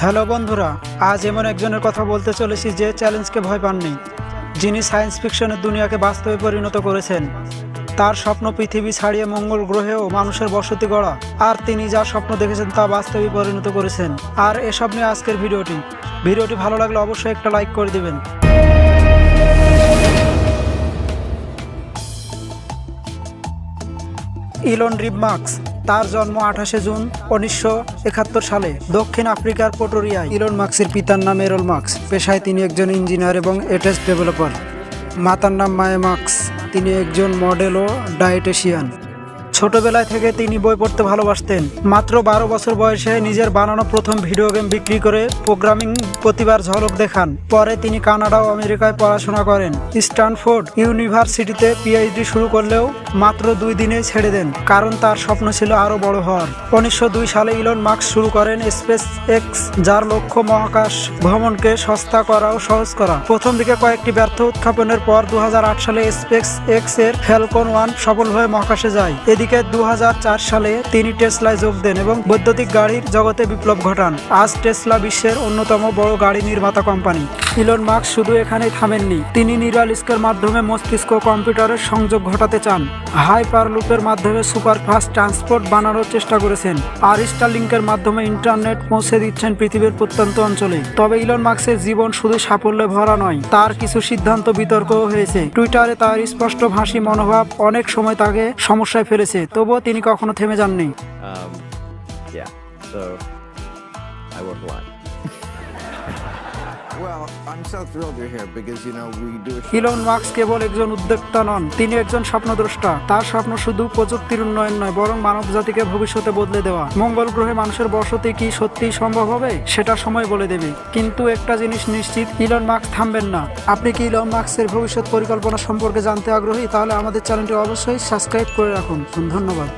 Hello বন্ধুরা, আজ এমন একজনের কথা বলতে চলেছি যে চ্যালেঞ্জকে ভয় পাননি। যিনি সায়েন্স ফিকশনের দুনিয়াকে বাস্তবে পরিণত করেছেন। তার স্বপ্ন পৃথিবী ছাড়িয়ে মঙ্গল গ্রহেও মানুষের বসতি গড়া। আর তিনি যা স্বপ্ন দেখেছেন তা বাস্তবে পরিণত করেছেন। আর এসব নিয়ে আজকের ভিডিওটি। ভিডিওটি ভালো লাগলে অবশ্যই একটা লাইক করে দিবেন। ইলন রিবমার্কস তার জন্ম আঠাশে জুন উনিশশো একাত্তর সালে দক্ষিণ আফ্রিকার পটোরিয়ায় ইরন মার্কসের পিতার নাম এরল মার্কস পেশায় তিনি একজন ইঞ্জিনিয়ার এবং এটেস ডেভেলপার। মাতার নাম মায়ে মার্ক্স তিনি একজন মডেল ও ডায়েটেশিয়ান। ছোটবেলায় থেকে তিনি বই পড়তে ভালোবাসতেন। মাত্র বারো বছর বয়সে নিজের বানানো প্রথম ভিডিও গেম বিক্রি করে প্রোগ্রামিং প্রতিবার ঝলক দেখান। পরে তিনি কানাডা ও আমেরিকায় পড়াশোনা করেন। স্ট্যানফোর্ড ইউনিভার্সিটিতে পিএইচডি শুরু করলেও মাত্র দুই দিনেই ছেড়ে দেন, কারণ তার স্বপ্ন ছিল আরও বড় হওয়ার। উনিশশো দুই সালে ইলন মার্কস শুরু করেন স্পেস এক্স যার লক্ষ্য মহাকাশ ভ্রমণকে সস্তা করা ও সহজ করা। প্রথম দিকে কয়েকটি ব্যর্থ উত্থাপনের পর দু হাজার আট সালে স্পেস এক্সের ফ্যালকন ওয়ান সফলভাবে মহাকাশে যায়। এদিকে দু হাজার চার সালে তিনি টেসলায় যোগ দেন এবং বৈদ্যুতিক গাড়ির জগতে বিপ্লব ঘটান। আজ টেসলা বিশ্বের অন্যতম বড় গাড়ি নির্মাতা কোম্পানি। ইলন মার্কস শুধু এখানেই থামেননি তিনি নিউরাল স্কের মাধ্যমে মস্তিষ্ক কম্পিউটারের সংযোগ ঘটাতে চান। হাইপার লুপের মাধ্যমে সুপার ফাস্ট ট্রান্সপোর্ট বানানোর চেষ্টা করেছেন। আর স্টারলিংকের মাধ্যমে ইন্টারনেট পৌঁছে দিচ্ছেন পৃথিবীর প্রত্যন্ত অঞ্চলে। তবে ইলন মার্কসের জীবন শুধু সাফল্যে ভরা নয় তার কিছু সিদ্ধান্ত বিতর্কও হয়েছে। টুইটারে তার স্পষ্ট ভাষী মনোভাব অনেক সময় তাকে সমস্যায় ফেলেছে তবুও তিনি কখনো থেমে যাননি। Um, yeah, so I work a lot. Elon Musk কেবল একজন উদ্যোক্তা নন, তিনি একজন স্বপ্নদ্রষ্টা। তার স্বপ্ন শুধু প্রযুক্তির উন্নয়ন নয়, বরং মানব জাতিকে ভবিষ্যতে বদলে দেওয়া। মঙ্গল গ্রহে মানুষের বসতি কি সত্যিই সম্ভব হবে? সেটা সময় বলে দেবে। কিন্তু একটা জিনিস নিশ্চিত ইলন মার্কস থামবেন না। আপনি কি ইলন মার্কসের ভবিষ্যৎ পরিকল্পনা সম্পর্কে জানতে আগ্রহী? তাহলে আমাদের চ্যানেলটি অবশ্যই সাবস্ক্রাইব করে রাখুন। ধন্যবাদ।